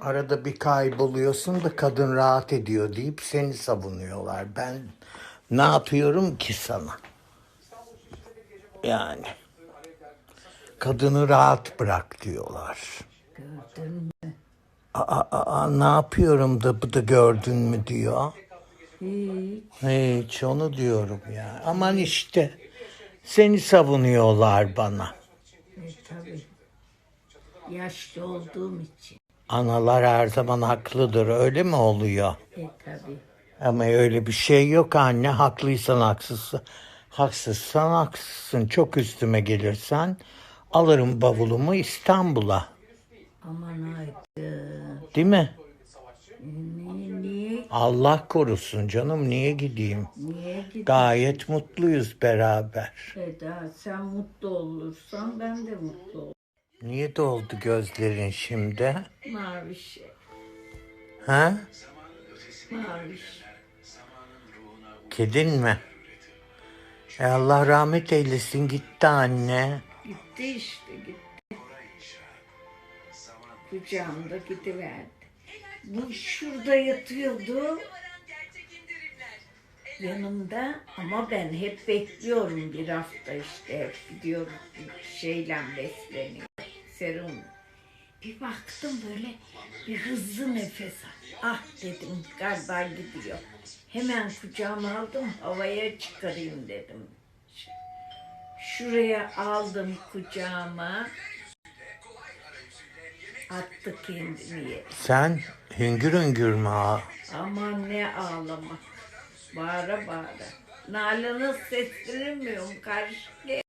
Arada bir kayboluyorsun da kadın rahat ediyor deyip seni savunuyorlar. Ben ne yapıyorum ki sana? Yani kadını rahat bırak diyorlar. Gördün mü? Aa, aa, ne yapıyorum da bu da gördün mü diyor. Hiç. Hiç onu diyorum ya. Aman işte seni savunuyorlar bana. E, tabii. Yaşlı olduğum için. Analar her zaman haklıdır öyle mi oluyor? E tabii. Ama öyle bir şey yok anne. Haklıysan haksızsın. Haksızsan haksızsın. Çok üstüme gelirsen alırım bavulumu İstanbul'a. Aman aydın. Değil mi? Niye, niye, Allah korusun canım. Niye gideyim? niye gidiyorsun? Gayet mutluyuz beraber. Eda sen mutlu olursan ben de mutlu olurum. Niye doldu gözlerin şimdi? Mavi şey. Ha? Mavi şey. Kedin mi? E Allah rahmet eylesin gitti anne. Gitti işte gitti. Kucağımda gidiverdi. Bu şurada yatıyordu. Yanımda ama ben hep bekliyorum bir hafta işte hep gidiyorum şeyle besleniyor serum. Bir baktım böyle bir hızlı nefes al. Ah dedim galiba gidiyor. Hemen kucağıma aldım havaya çıkarayım dedim. Şuraya aldım kucağıma. Attı kendini yere. Sen hüngür hüngür mü ağ- Aman ne ağlamak. Bağıra bağıra. Nalan'ın seslenemiyorum karşı